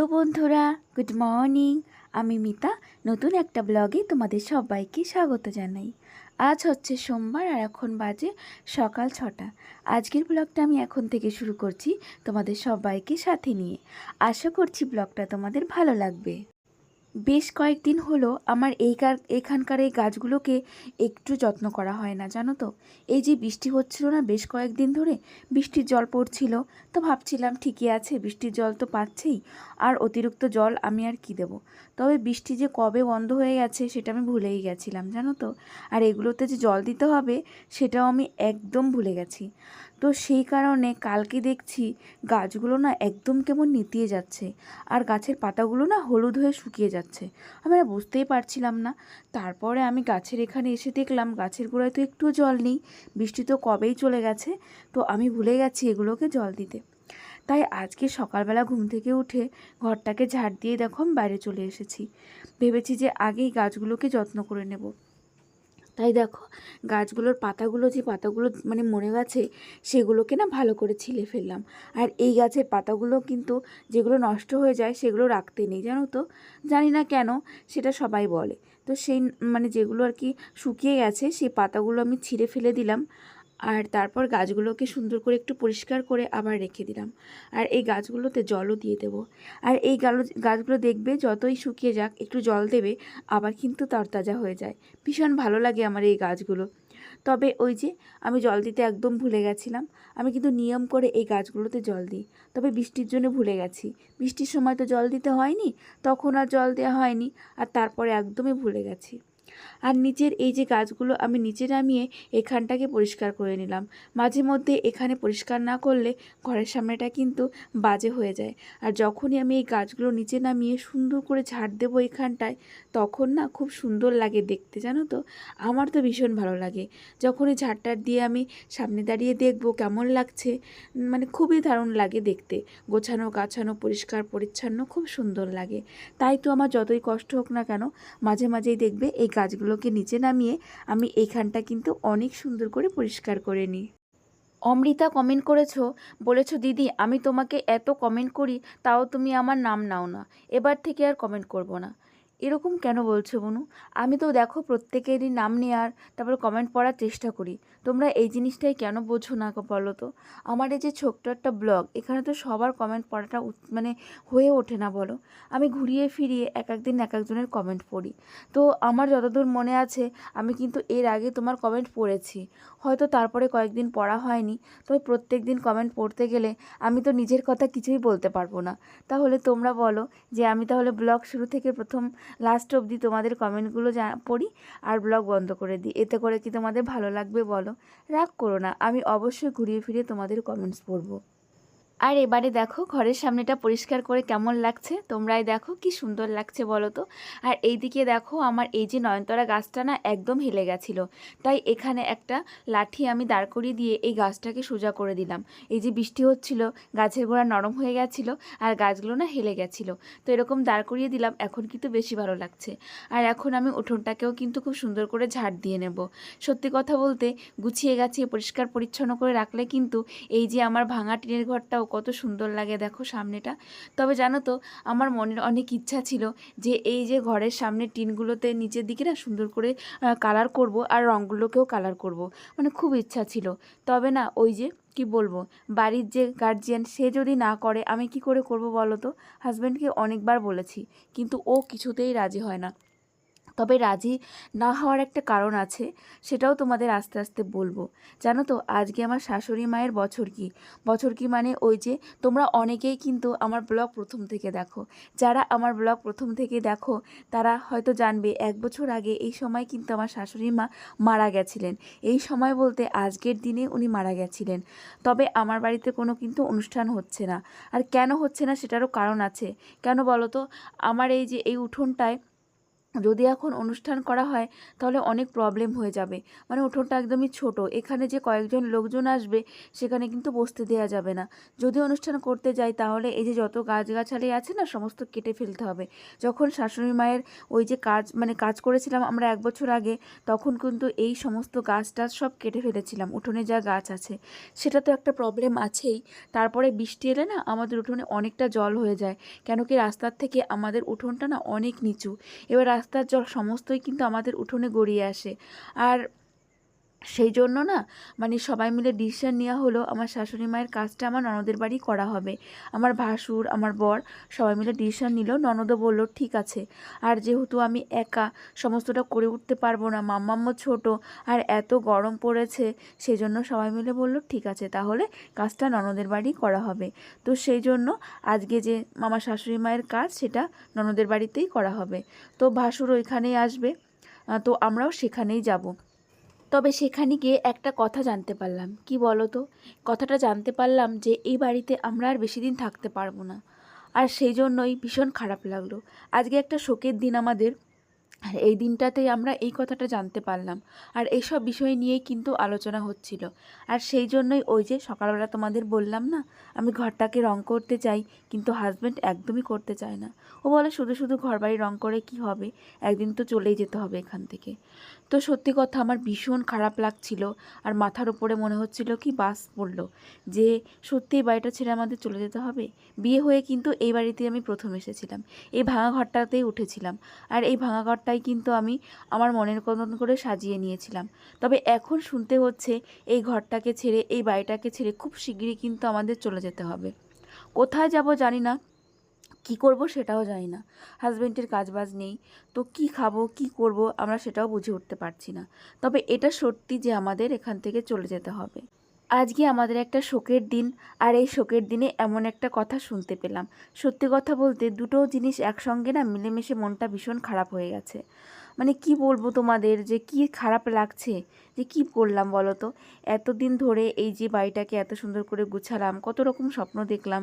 Hello বন্ধুরা, good morning. আমি মিতা, নতুন একটা ব্লগে তোমাদের সবাইকে স্বাগত জানাই। আজ হচ্ছে সোমবার আর এখন বাজে সকাল ছটা। আজকের ব্লগটা আমি এখন থেকে শুরু করছি তোমাদের সবাইকে সাথে নিয়ে। আশা করছি ব্লগটা তোমাদের ভালো লাগবে। বেশ কয়েকদিন হলো আমার এই কার, এখানকার এই গাছগুলোকে একটু যত্ন করা হয় না, জানো তো? এই যে বৃষ্টি হচ্ছিল না বেশ কয়েকদিন ধরে, বৃষ্টির জল পড়ছিল, তো ভাবছিলাম ঠিকই আছে, বৃষ্টির জল তো পাচ্ছেই, আর অতিরিক্ত জল আমি আর কি দেব? তবে বৃষ্টি যে কবে বন্ধ হয়ে গেছে সেটা আমি ভুলেই গেছিলাম, জানো তো? আর এগুলোতে যে জল দিতে হবে সেটাও আমি একদম ভুলে গেছি। তো সেই কারণে কালকে দেখছি গাছগুলো না একদম কেমন নিতিয়ে যাচ্ছে আর গাছের পাতাগুলো না হলুদ হয়ে শুকিয়ে যাচ্ছে। আমি আর বুঝতেই পারছিলাম না। তারপরে আমি গাছের এখানে এসে দেখলাম গাছের গোড়ায় তো একটুও জল নেই। বৃষ্টি তো কবেই চলে গেছে। তো আমি ভুলে গেছি এগুলোকে জল দিতে। তাই আজকে সকালবেলা ঘুম থেকে উঠে ঘরটাকে ঝাড় দিয়ে দেখো আমি বাইরে চলে এসেছি। ভেবেছি যে আগেই গাছগুলোকে যত্ন করে নেব। তাই দেখো, গাছগুলোর পাতাগুলো যে পাতাগুলো মানে মরে গেছে, সেগুলোকে না ভালো করে ছিলে ফেললাম। আর এই গাছের পাতাগুলো কিন্তু যেগুলো নষ্ট হয়ে যায়, সেগুলো রাখতে নেই, জানো তো? জানি না কেন, সেটা সবাই বলে। তো সেই মানে যেগুলো আর কি শুকিয়ে গেছে, সেই পাতাগুলো আমি ছিঁড়ে ফেলে দিলাম। আর তারপর গাছগুলোকে সুন্দর করে একটু পরিষ্কার করে আবার রেখে দিলাম। আর এই গাছগুলোতে জলও দিয়ে দেবো। আর এই গাছগুলো দেখবে যতই শুকিয়ে যাক, একটু জল দেবে, আবার কিন্তু তরতাজা হয়ে যায়। ভীষণ ভালো লাগে আমার এই গাছগুলো। তবে ওই যে আমি জল দিতে একদম ভুলে গেছিলাম, আমি কিন্তু নিয়ম করে এই গাছগুলোতে জল দিই। তবে বৃষ্টির জন্য ভুলে গেছি। বৃষ্টির সময় তো জল দিতে হয়নি, তখন আর জল দেওয়া হয়নি, আর তারপরে একদমই ভুলে গেছি। আর নিচের এই যে গাছগুলো আমি নিচে নামিয়ে এখানটাকে পরিষ্কার করে নিলাম। মাঝে মধ্যে এখানে পরিষ্কার না করলে ঘরের সামনেটা কিন্তু বাজে হয়ে যায়। আর যখনই আমি এই গাছগুলো নিচে নামিয়ে সুন্দর করে ঝাড় দেবো এখানটায়, তখন না খুব সুন্দর লাগে দেখতে, জানো তো? আমার তো ভীষণ ভালো লাগে। যখন এই ঝাড়টার দিয়ে আমি সামনে দাঁড়িয়ে দেখব কেমন লাগছে মানে খুবই দারুণ লাগে দেখতে। গোছানো, গাছানো, পরিষ্কার, পরিচ্ছন্ন খুব সুন্দর লাগে। তাই তো আমার যতই কষ্ট হোক না কেন, মাঝে মাঝেই দেখবে এই গাছগুলোকে নিচে নামিয়ে আমি এইখানটা কিন্তু অনেক সুন্দর করে পরিষ্কার করে নিই। অমৃতা কমেন্ট করেছ, বলেছ, দিদি, আমি তোমাকে এত কমেন্ট করি, তাও তুমি আমার নাম নাও না। এবার থেকে আর কমেন্ট করব না। এরকম কেন বলছো বনু? আমি তো দেখো প্রত্যেকেরই নাম নেওয়ার তারপর কমেন্ট পড়ার চেষ্টা করি। তোমরা এই জিনিসটাই কেন বোঝো না বলো তো? আমার এই যে ছোট্ট একটা ব্লগ এখানে তো সবার কমেন্ট পড়াটা মানে হয়ে ওঠে না বলো? আমি ঘুরিয়ে ফিরিয়ে এক একদিন এক একজনের কমেন্ট পড়ি। তো আমার যতদূর মনে আছে, আমি কিন্তু এর আগে তোমার কমেন্ট পড়েছি। হয়তো তারপরে কয়েকদিন পড়া হয়নি। তবে প্রত্যেক দিন কমেন্ট পড়তে গেলে আমি তো নিজের কথা কিছুই বলতে পারব না। তাহলে তোমরা বলো যে আমি তাহলে ব্লগ শুরু থেকে প্রথম লাস্ট অবধি তোমাদের কমেন্টগুলো পড়ি আর ব্লগ বন্ধ করে দিই। এতে করে কি তোমাদের ভালো লাগবে বলো? রাগ করো না, আমি অবশ্যই ঘুরিয়ে ফিরিয়ে তোমাদের কমেন্টস পড়ব। আর এবারে দেখো ঘরের সামনেটা পরিষ্কার করে কেমন লাগছে? তোমরাই দেখো কি সুন্দর লাগছে বলো তো? আর এইদিকে দেখো আমার এই যে নয়নতরা গাছটা না একদম হেলে গেছিল। তাই এখানে একটা লাঠি আমি দাঁড় করিয়ে দিয়ে এই গাছটাকে সোজা করে দিলাম। এই যে বৃষ্টি হচ্ছিল, গাছের গোড়া নরম হয়ে গেছিল আর গাছগুলো না হেলে গেছিল। তো এরকম দাঁড় করিয়ে দিলাম, এখন কিন্তু বেশি ভালো লাগছে। আর এখন আমি উঠোনটাকেও কিন্তু খুব সুন্দর করে ঝাড় দিয়ে নেব। সত্যি কথা বলতে, গুছিয়ে গাছিয়ে পরিষ্কার পরিচ্ছন্ন করে রাখলে কিন্তু এই যে আমার ভাঙা টিনের ঘরটাও কত সুন্দর লাগে দেখো সামনেটা। তবে জানো তো, আমার মনের অনেক ইচ্ছা ছিল যে এই যে ঘরের সামনে টিনগুলোতে নিচের দিকে না সুন্দর করে কালার করব আর রঙগুলোকেও কালার করব। মানে খুব ইচ্ছা ছিল। তবে না ওই যে, কি বলব, বাড়ির যে গার্জিয়ান সে যদি না করে, আমি কি করে করব বলো তো? হাজব্যান্ডকে অনেকবার বলেছি, কিন্তু ও কিছুতেই রাজি হয় না। তবে রাজি না হওয়ার একটা কারণ আছে, সেটাও তোমাদের আস্তে আস্তে বলব। জানো তো, আজকে আমার শাশুড়ি মায়ের বছর কি? বছর কি মানে ওই যে তোমরা অনেকেই কিন্তু আমার ব্লগ প্রথম থেকে দেখো। যারা আমার ব্লগ প্রথম থেকে দেখো, তারা হয়তো জানবে, এক বছর আগে এই সময় কিন্তু আমার শাশুড়ি মা মারা গেছিলেন। এই সময় বলতে আজকের দিনে উনি মারা গেছিলেন। তবে আমার বাড়িতে কোনো কিন্তু অনুষ্ঠান হচ্ছে না। আর কেন হচ্ছে না সেটারও কারণ আছে। কেন বলো তো? আমার এই যে, এই উঠোনটায় যদি এখন অনুষ্ঠান করা হয়, তাহলে অনেক প্রবলেম হয়ে যাবে। মানে উঠোনটা একদমই ছোট। এখানে যে কয়েকজন লোকজন আসবে, সেখানে কিন্তু বসতে দেওয়া যাবে না। যদি অনুষ্ঠান করতে যাই, তাহলে এই যে যত গাছগাছালি আছে না, সমস্ত কেটে ফেলতে হবে। যখন শাশুড়ি মায়ের ওই যে কাজ মানে কাজ করেছিলাম আমরা এক বছর আগে, তখন কিন্তু এই সমস্ত গাছ টাছ সব কেটে ফেলেছিলাম। উঠোনে যা গাছ আছে, সেটা তো একটা প্রবলেম আছেই। তারপরে বৃষ্টি এলে না, আমাদের উঠোনে অনেকটা জল হয়ে যায়। কেন কি রাস্তার থেকে আমাদের উঠোনটা না অনেক নিচু। এবার রাস্তার জল সমস্তই কিন্তু আমাদের উঠোনে গড়িয়ে আসে। আর সেই জন্য না মানে সবাই মিলে ডিসিশন নেওয়া হলো, আমার শাশুড়ি মায়ের কাজটা আমার ননদের বাড়ি করা হবে। আমার ভাসুর, আমার বর সবাই মিলে ডিসিশন নিল, ননদও বলল, ঠিক আছে। আর যেহেতু আমি একা, সমস্তটা করে উঠতে পারব না, মাম্মাম্ম ছোট, আর এত গরম পড়েছে সেই জন্য সবাই মিলে বলল, ঠিক আছে, তাহলে কাজটা ননদের বাড়ি করা হবে। তো সেই জন্য আজকে যে আমার শাশুড়ি মায়ের কাজ, সেটা ননদের বাড়িতেই করা হবে। তো ভাসুর ওইখানেই আসবে তো আমরাও সেখানেই যাব। তবে সেখানে গিয়ে একটা কথা জানতে পারলাম। কি বলো তো কথাটা জানতে পারলাম যে এই বাড়িতে আমরা আর বেশি দিন থাকতে পারব না। আর সেই জন্যই ভীষণ খারাপ লাগল। আজকে একটা শোকের দিন আমাদের। আর এই দিনটাতেই আমরা এই কথাটা জানতে পারলাম। আর এইসব বিষয় নিয়েই কিন্তু আলোচনা হচ্ছিল। আর সেই জন্যই ওই যে সকালবেলা তোমাদের বললাম না, আমি ঘরটাকে রং করতে চাই, কিন্তু হাজব্যান্ড একদমই করতে চায় না। ও বলে শুধু শুধু ঘর বাড়ি রং করে কি হবে? একদিন তো চলেই যেতে হবে এখান থেকে। তো সত্যি কথা আমার ভীষণ খারাপ লাগছিল আর মাথার উপরে মনে হচ্ছিল কি বাস পড়ল। যে সত্যি এই বাড়িটা ছেড়ে আমাদের চলে যেতে হবে? বিয়ে হয়ে কিন্তু এই বাড়িতে আমি প্রথম এসেছিলাম। এই ভাঙা ঘরটাতেই উঠেছিলাম। আর এই ভাঙা ঘরটাই কিন্তু আমি আমার মনের মতন করে সাজিয়ে নিয়েছিলাম। তবে এখন শুনতে হচ্ছে এই ঘরটাকে ছেড়ে, এই বাড়িটাকে ছেড়ে খুব শিগগিরই কিন্তু আমাদের চলে যেতে হবে। কোথায় যাব জানি না। কি করব সেটাও জানি না। হাজব্যান্ডের কাজবাজ নেই, তো কি খাব, কি করব আমরা সেটাও বুঝে উঠতে পারছি না। তবে এটা সত্যি যে আমাদের এখান থেকে চলে যেতে হবে। আজকে আমাদের একটা শোকের দিন, আর এই শোকের দিনে এমন একটা কথা শুনতে পেলাম। সত্যি কথা বলতে দুটো জিনিস একসঙ্গে না মিলেমিশে মনটা ভীষণ খারাপ হয়ে গেছে। মানে কি বলব তোমাদের যে কি খারাপ লাগছে? যে কি করলাম বলো তো এতদিন ধরে এই যে বাড়িটাকে এত সুন্দর করে গুছালাম, কত রকম স্বপ্ন দেখলাম,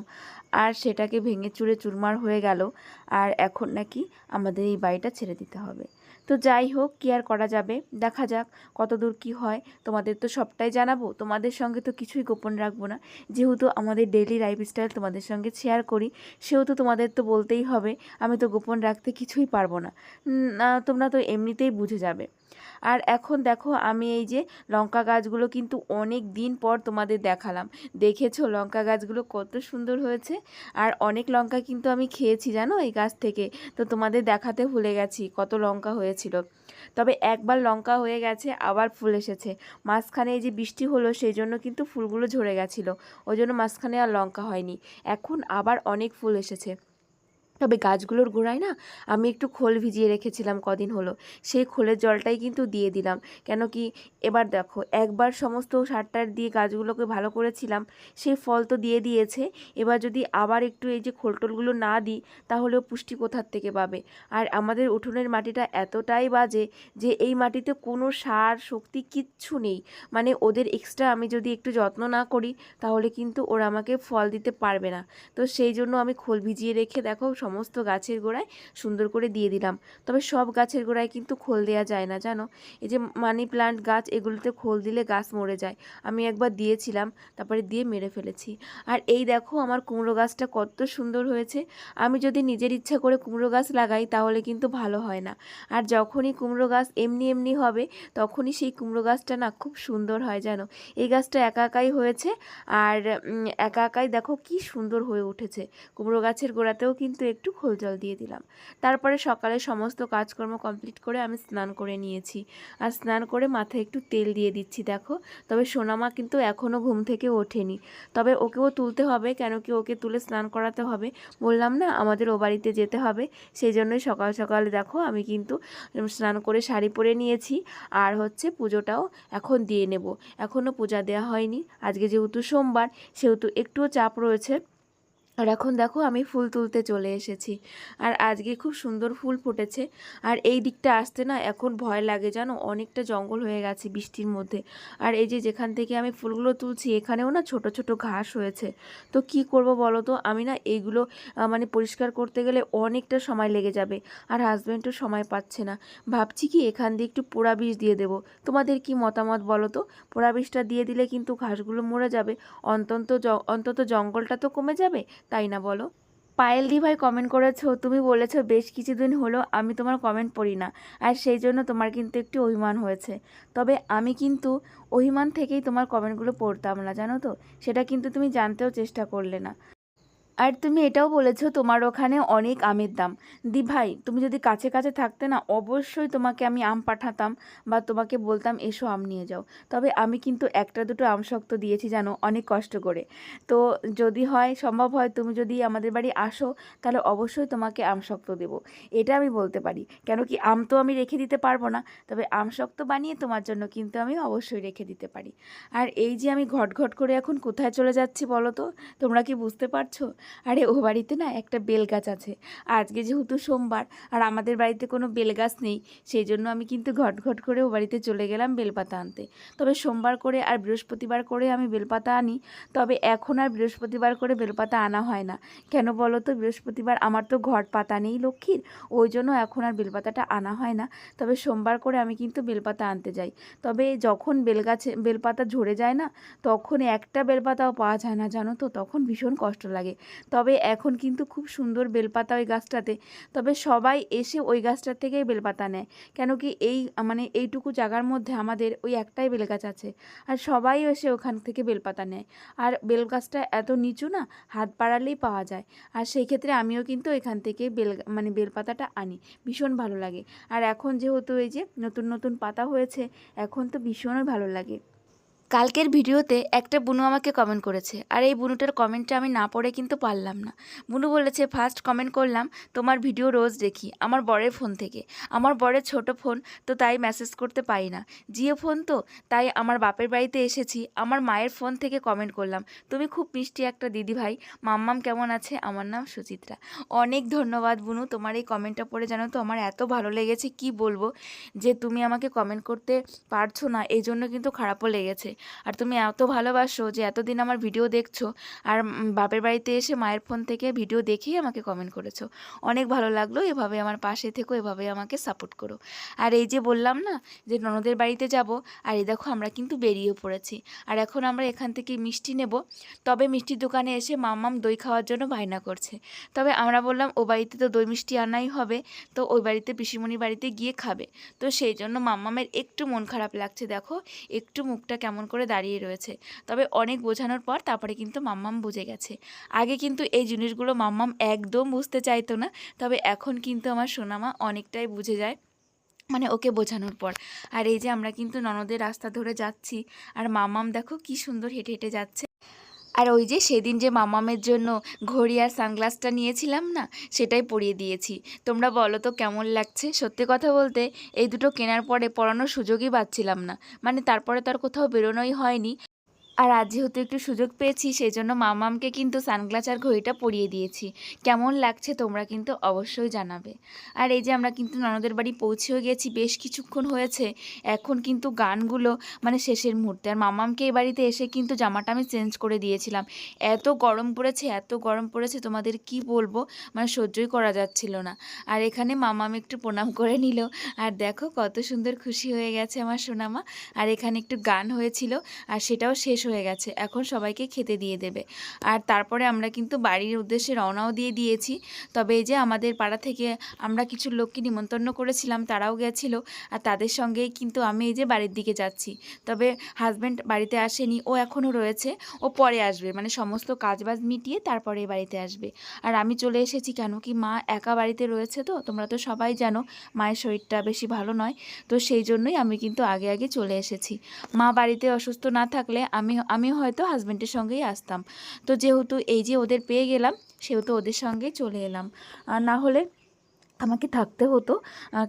আর সেটাকে ভেঙে চুরে চুরমার হয়ে গেল, আর এখন নাকি আমাদের এই বাড়িটা ছেড়ে দিতে হবে। তো যাই হোক, কি আর করা যাবে? দেখা যাক কত দূর কী হয়। তোমাদের তো সবটাই জানাব। তোমাদের সঙ্গে তো কিছুই গোপন রাখব না। যেহেতু আমাদের ডেইলি লাইফস্টাইল তোমাদের সঙ্গে শেয়ার করি, সেহেতু তোমাদের তো বলতেই হবে, আমি তো গোপন রাখতে কিছুই পারব না। তোমরা তো এমনিতেই বুঝে যাবে। আর এখন দেখো আমি এই যে লঙ্কা গাছগুলো কিন্তু অনেক দিন পর তোমাদের দেখালাম। দেখেছ লঙ্কা গাছগুলো কত সুন্দর হয়েছে? আর অনেক লঙ্কা কিন্তু আমি খেয়েছি জানো এই গাছ থেকে? তো তোমাদের দেখাতে ভুলে গেছি কত লঙ্কা হয়েছিল। তবে একবার লঙ্কা হয়ে গেছে, আবার ফুল এসেছে। মাঝখানে এই যে বৃষ্টি হলো সেই জন্য কিন্তু ফুলগুলো ঝরে গেছিল। ওই জন্য মাঝখানে আর লঙ্কা হয়নি। এখন আবার অনেক ফুল এসেছে। তবে গাছগুলোর গোড়ায় না আমি একটু খোল ভিজিয়ে রেখেছিলাম কদিন হলো। সেই খোলের জলটাই কিন্তু দিয়ে দিলাম। কেন কি এবার দেখো, একবার সমস্ত সার টার দিয়ে গাছগুলোকে ভালো করেছিলাম সেই ফল তো দিয়ে দিয়েছে। এবার যদি আবার একটু এই যে খোলটোলগুলো না দিই, তাহলেও পুষ্টি কোথার থেকে পাবে? আর আমাদের উঠোনের মাটিটা এতটাই বাজে যে এই মাটিতে কোনো সার শক্তি কিচ্ছু নেই। মানে ওদের এক্সট্রা আমি যদি একটু যত্ন না করি, তাহলে কিন্তু ওরা আমাকে ফল দিতে পারবে না। তো সেই জন্য আমি খোল ভিজিয়ে রেখে দেখো সমস্ত গাছের গোড়ায় সুন্দর করে দিয়ে দিলাম। তবে সব গাছের গোড়ায় কিন্তু খোল দেওয়া যায় না, জানো? এই যে মানি প্লান্ট গাছ, এগুলোতে খোল দিলে গাছ মরে যায়। আমি একবার দিয়েছিলাম, তারপরে দিয়ে মেরে ফেলেছি। আর এই দেখো, আমার কুমড়ো গাছটা কত সুন্দর হয়েছে। আমি যদি নিজের ইচ্ছা করে কুমড়ো গাছ লাগাই, তাহলে কিন্তু ভালো হয় না। আর যখনই কুমড়ো গাছ এমনি এমনি হবে, তখনই সেই কুমড়ো গাছটা না খুব সুন্দর হয়, জানো? এই গাছটা একা একাই হয়েছে, আর একা একাই দেখো কি সুন্দর হয়ে উঠেছে। কুমড়ো গাছের গোড়াতেও কিন্তু একটু খোল জল দিয়ে দিলাম। তারপরে সকালে সমস্ত কাজকর্ম কমপ্লিট করে আমি স্নান করে নিয়েছি। আর স্নান করে মাথায় একটু তেল দিয়ে দিচ্ছি, দেখো। তবে সোনামা কিন্তু এখনও ঘুম থেকে ওঠেনি। তবে ওকেও তুলতে হবে, কেন কি ওকে তুলে স্নান করাতে হবে? বললাম না, আমাদের ও বাড়িতে যেতে হবে। সেই জন্যই সকাল সকাল, দেখো, আমি কিন্তু স্নান করে শাড়ি পরে নিয়েছি। আর হচ্ছে পুজোটাও এখন দিয়ে নেব। এখনও পূজা দেওয়া হয়নি। আজকে যেহেতু সোমবার, সেহেতু একটুও চাপ রয়েছে। আর এখন দেখো আমি ফুল তুলতে চলে এসেছি। আর আজকে খুব সুন্দর ফুল ফুটেছে। আর এই দিকটা আসতে না এখন ভয় লাগে জানো? অনেকটা জঙ্গল হয়ে গেছে বৃষ্টির মধ্যে। আর এই যে যেখান থেকে আমি ফুলগুলো তুলছি, এখানেও না ছোট ছোট ঘাস হয়েছে। তো কি করব বলো তো? আমি না এইগুলো মানে পরিষ্কার করতে গেলে অনেকটা সময় লেগে যাবে। আর হাজব্যান্ডও সময় পাচ্ছে না। ভাবছি কি এখান দিয়ে একটু পোড়া বিষ দিয়ে দেবো। তোমাদের কি মতামত বলো তো? পোড়া বিষটা দিয়ে দিলে কিন্তু ঘাসগুলো মরে যাবে। অন্তত জ- অন্তত জঙ্গলটা তো কমে যাবে। তাই না বলো? পায়েল দি ভাই কমেন্ট করেছ, তুমি বলেছ, বেশ কিছুদিন হলো আমি তোমার কমেন্ট পড়ি না। আর সেই জন্য তোমার কিন্তু একটি অভিমান হয়েছে। তবে আমি কিন্তু অভিমান থেকেই তোমার কমেন্টগুলো পড়তাম না, জানো তো? সেটা কিন্তু তুমি জানতেও চেষ্টা করলে না। আর তুমি এটাও বলেছ তোমার ওখানে অনেক আমের দাম। দি ভাই, তুমি যদি কাছে কাছে থাকতে না, অবশ্যই তোমাকে আমি আম পাঠাতাম বা তোমাকে বলতাম, এসো আম নিয়ে যাও। তবে আমি কিন্তু একটা দুটো আম শক্ত দিয়েছি জানো অনেক কষ্ট করে। তো যদি হয়, সম্ভব হয় তুমি যদি আমাদের বাড়ি আসো, তাহলে অবশ্যই তোমাকে আম শক্ত দেবো। এটা আমি বলতে পারি। কেন কি আম তো আমি রেখে দিতে পারব না, তবে আম শক্ত বানিয়ে তোমার জন্য কিন্তু আমি অবশ্যই রেখে দিতে পারি। আর এই যে আমি ঘট ঘট করে এখন কোথায় চলে যাচ্ছি বলো তো? তোমরা কি বুঝতে পারছ? আরে ও বাড়িতে না একটা বেল গাছ আছে। আজকে যেহেতু সোমবার, আর আমাদের বাড়িতে কোনো বেল গাছ নেই, সেই জন্য আমি কিন্তু ঘট ঘট করে ও বাড়িতে চলে গেলাম বেলপাতা আনতে। তবে সোমবার করে আর বৃহস্পতিবার করে আমি বেলপাতা আনি, তবে এখন আর বৃহস্পতিবার করে বেলপাতা আনা হয় না। কেন বলো তো? বৃহস্পতিবার আমার তো ঘট পাতা নেই লক্ষ্মীর, ওই জন্য এখন আর বেলপাতাটা আনা হয় না। তবে সোমবার করে আমি কিন্তু বেলপাতা আনতে যাই। তবে যখন বেলগাছে বেলপাতা ঝরে যায় না, তখন একটা বেলপাতাও পাওয়া যায় না, জানো তো? তখন ভীষণ কষ্ট লাগে। তবে এখন কিন্তু খুব সুন্দর বেলপাতা ওই গাছটাতে। তবে সবাই এসে ওই গাছটার থেকেই বেলপাতা নেয়। কেন কি এই মানে এইটুকু জায়গার মধ্যে আমাদের ওই একটাই বেলগাছ আছে। আর সবাই এসে ওখান থেকে বেলপাতা নেয়। আর বেলগাছটা এত নিচু না, হাত পাড়ালেই পাওয়া যায়। আর সেই ক্ষেত্রে আমিও কিন্তু এখান থেকে বেল মানে বেলপাতাটা আনি। ভীষণ ভালো লাগে। আর এখন যেহেতু এই যে নতুন নতুন পাতা হয়েছে, এখন তো ভীষণই ভালো লাগে। কালকের ভিডিওতে একটা বুনু আমাকে কমেন্ট করেছে। আর এই বুনুটার কমেন্টটা আমি না পড়ে কিন্তু পারলাম না। বুনু বলেছে ফার্স্ট কমেন্ট করলাম, তোমার ভিডিও রোজ দেখি, আমার বরের ফোন থেকে। আমার বরের ছোট ফোন তো তাই মেসেজ করতে পারি না। জিও ফোন তো, তাই আমার বাপের বাড়িতে এসেছি, আমার মায়ের ফোন থেকে কমেন্ট করলাম। তুমি খুব মিষ্টি একটা দিদি ভাই। মাম্মাম কেমন আছে? আমার নাম সুচিত্রা। অনেক ধন্যবাদ বুনু, তোমার এই কমেন্টটা পড়ে জানো তো, আমার এত ভালো লেগেছে, কি বলব? যে তুমি আমাকে কমেন্ট করতে পারছ না, এই জন্য কিন্তু খারাপও লেগেছে। আর তুমি এত ভালোবাসো যে এতদিন আমার ভিডিও দেখছ। আর বাপের বাড়িতে এসে মায়ের ফোন থেকে ভিডিও দেখেই আমাকে কমেন্ট করেছ। অনেক ভালো লাগল, এভাবে আমার পাশে থেকো, এভাবে আমাকে সাপোর্ট করো। আর এই যে বললাম না যে ননদের বাড়িতে যাব, আর এই দেখো আমরা কিন্তু বেরিয়ে পড়েছি। আর এখন আমরা এখান থেকে মিষ্টি নেব। তবে মিষ্টির দোকানে এসে মাম্মাম দই খাওয়ার জন্য বায়না করছে। তবে আমরা বললাম, ও বাড়িতে তো দই মিষ্টি আনাই হবে, তো ওই বাড়িতে পিসিমণির বাড়িতে গিয়ে খাবে। তো সেই জন্য মাম্মামের একটু মন খারাপ লাগছে, দেখো, একটু মুখটা কেমন করে দাঁড়িয়ে রয়েছে। তবে অনেক বোঝানোর পর তারপরে কিন্তু মাম্মাম বুঝে গেছে। আগে কিন্তু এই জিনিসগুলো মাম্মাম একদম বুঝতে চাইতো না। তবে এখন কিন্তু আমার সোনামা অনেকটাই বুঝে যায় মানে ওকে বোঝানোর পর। আর এই যে আমরা কিন্তু ননদের রাস্তা ধরে যাচ্ছি, আর মামাম দেখো কি সুন্দর হেঁটে হেঁটে যাচ্ছে। আর ওই যে সেদিন যে মামামের জন্য ঘড়ি আর সানগ্লাসটা নিয়েছিলাম না, সেটাই পরিয়ে দিয়েছি। তোমরা বলো তো কেমন লাগছে? সত্যি কথা বলতে এই দুটো কেনার পরে পড়ানোর সুযোগই পাচ্ছিলাম না। মানে তারপরে তো আর কোথাও বেরোনোই হয়নি। আর আজ যেহেতু একটু সুযোগ পেয়েছি সেই জন্য মামামকে কিন্তু সানগ্লাস আর ঘড়িটা পরিয়ে দিয়েছি। কেমন লাগছে তোমরা কিন্তু অবশ্যই জানাবে। আর এই যে আমরা কিন্তু ননদের বাড়ি পৌঁছেও গেছি, বেশ কিছুক্ষণ হয়েছে। এখন কিন্তু গানগুলো মানে শেষের মুহূর্তে। আর মামামকে এই বাড়িতে এসে কিন্তু জামাটা আমি চেঞ্জ করে দিয়েছিলাম। এত গরম পড়েছে, এত গরম পড়েছে, তোমাদের কি বলব? মানে সহ্যই করা যাচ্ছিল না। আর এখানে মামাম একটু প্রণাম করে নিল। আর দেখো কত সুন্দর খুশি হয়ে গেছে আমার সোনামা। আর এখানে একটু গান হয়েছিল, আর সেটাও শেষ হয়ে গেছে। এখন সবাইকে খেতে দিয়ে দেবে। আর তারপরে আমরা কিন্তু বাড়ির উদ্দেশ্যে রওনাও দিয়ে দিয়েছি। তবে এই যে আমাদের পাড়া থেকে আমরা কিছু লোককে নিমন্ত্রণ করেছিলাম, তারাও গেছিল। আর তাদের সঙ্গেই কিন্তু আমি এই যে বাড়ির দিকে যাচ্ছি। তবে হাজব্যান্ড বাড়িতে আসেনি, ও এখনও রয়েছে। ও পরে আসবে মানে সমস্ত কাজবাজ মিটিয়ে তারপরে বাড়িতে আসবে। আর আমি চলে এসেছি কেন কি, মা একা বাড়িতে রয়েছে তো, তোমরা তো সবাই জানো মায়ের শরীরটা বেশি ভালো নয়। তো সেই জন্যই আমি কিন্তু আগে আগে চলে এসেছি। মা বাড়িতে অসুস্থ না থাকলে আমি আমি হয়তো হাজব্যান্ডের সঙ্গেই আসতাম। তো যেহেতু এই যে ওদের পেয়ে গেলাম, সেহেতু ওদের সঙ্গেই চলে এলাম। আর না হলে আমাকে থাকতে হতো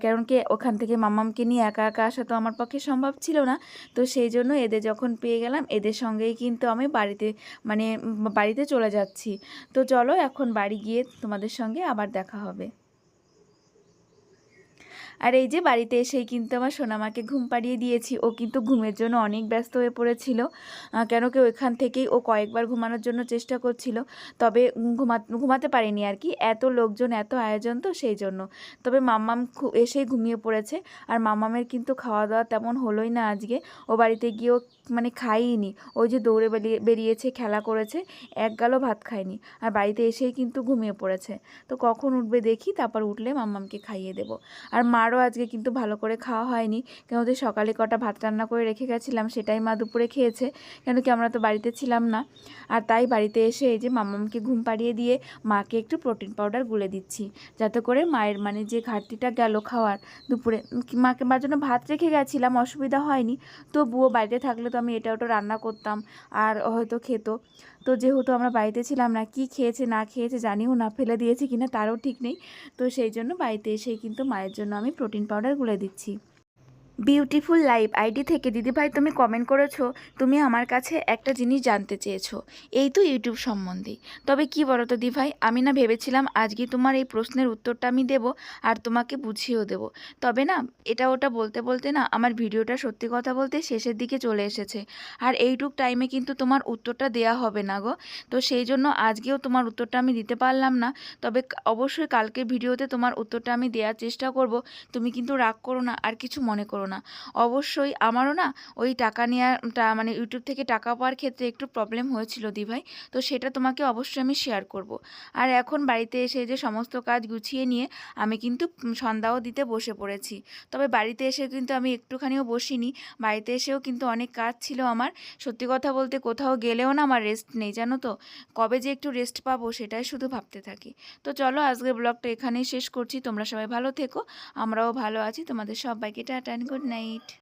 কারণ কি ওখান থেকে মামামকে নিয়ে একা একা আসা তো আমার পক্ষে সম্ভব ছিল না। তো সেই জন্য এদের যখন পেয়ে গেলাম, এদের সঙ্গেই কিন্তু আমি বাড়িতে মানে বাড়িতে চলে যাচ্ছি। তো চলো এখন বাড়ি গিয়ে তোমাদের সঙ্গে আবার দেখা হবে। আর এই যে বাড়িতে এসেই কিন্তু আমার সোনামাকে ঘুম পাড়িয়ে দিয়েছি। ও কিন্তু ঘুমের জন্য অনেক ব্যস্ত হয়ে পড়েছিল। কেন কি ওইখান থেকেই ও কয়েকবার ঘুমানোর জন্য চেষ্টা করছিল। তবে ঘুমা, ঘুমাতে পারেনি আর কি। এত লোকজন, এত আয়োজন তো সেই জন্য। তবে মাম্মাম এসেই ঘুমিয়ে পড়েছে। আর মাম্মামের কিন্তু খাওয়া দাওয়া তেমন হলোই না আজকে। ও বাড়িতে গিয়েও মানে খাইনি। ওই যে দৌড়ে বেরিয়ে বেরিয়েছে, খেলা করেছে। এক গালও ভাত খায়নি। আর বাড়িতে এসেই কিন্তু ঘুমিয়ে পড়েছে। তো কখন উঠবে দেখি, তারপর উঠলে মাম্মামকে খাইয়ে দেবো। আর মারও আজকে কিন্তু ভালো করে খাওয়া হয়নি। কেন ওদের সকালে কটা ভাত রান্না করে রেখে গেছিলাম, সেটাই মা দুপুরে খেয়েছে। কেন কি আমরা তো বাড়িতে ছিলাম না। আর তাই বাড়িতে এসে এই যে মাম্মামকে ঘুম পাড়িয়ে দিয়ে মাকে একটু প্রোটিন পাউডার গুলে দিচ্ছি। যাতে করে মায়ের মানে যে ঘাটতিটা গেল খাওয়ার দুপুরে। মাকে মার জন্য ভাত রেখে গেছিলাম, অসুবিধা হয়নি। তো তবুও বাড়িতে থাকলে তো আমি এটা ওটা রান্না করতাম আর হয়তো খেত। তো যেহেতু আমরা বাড়িতে ছিলাম না, কি খেয়েছে, না খেয়েছে জানিও না, ফেলে দিয়েছে কিনা তারও ঠিক নেই। তো সেই জন্য বাড়িতে এসেই কিন্তু মায়ের জন্য আমি প্রোটিন পাউডার গুলে দিচ্ছি। বিউটিফুল লাইভ আইডি থেকে, দিদিভাই তুমি কমেন্ট করেছ, তুমি আমার কাছে একটা জিনিস জানতে চেয়েছো। এই তো ইউটিউব সম্বন্ধে। তবে কি বলো তো দিভাই আমি না ভেবেছিলাম আজকে তোমার এই প্রশ্নের উত্তরটা আমি দেব আর তোমাকে বুঝিয়েও দেব। তবে না, এটা ওটা বলতে বলতে না আমার ভিডিওটা সত্যি কথা বলতে শেষের দিকে চলে এসেছে। আর এইটুক টাইমে কিন্তু তোমার উত্তরটা দেয়া হবে না গো। তো সেই জন্য আজকেও তোমার উত্তরটা আমি দিতে পারলাম না। তবে অবশ্যই কালকে ভিডিওতে তোমার উত্তরটা আমি দেওয়ার চেষ্টা করব। তুমি কিন্তু রাগ করো না আর কিছু মনে করো না। অবশ্যই আমারও না ওই টাকা নেওয়াটা মানে ইউটিউব থেকে টাকা পাওয়ার ক্ষেত্রে একটু প্রবলেম হয়েছিল দিভাই। তো সেটা তোমাকে অবশ্যই আমি শেয়ার করব। আর এখন বাড়িতে এসে যে সমস্ত কাজ গুছিয়ে নিয়ে আমি কিন্তু সন্ধ্যাও দিতে বসে পড়েছি। তবে বাড়িতে এসে কিন্তু আমি একটুখানিও বসিনি। বাড়িতে এসেও কিন্তু অনেক কাজ ছিল আমার। সত্যি কথা বলতে কোথাও গেলেও না আমার রেস্ট নেই, জানো তো? কবে যে একটু রেস্ট পাবো সেটাই শুধু ভাবতে থাকি। তো চলো আজকের ব্লগটা এখানেই শেষ করছি। তোমরা সবাই ভালো থেকো, আমরাও ভালো আছি। তোমাদের সবাইকে টাটা গুড good night.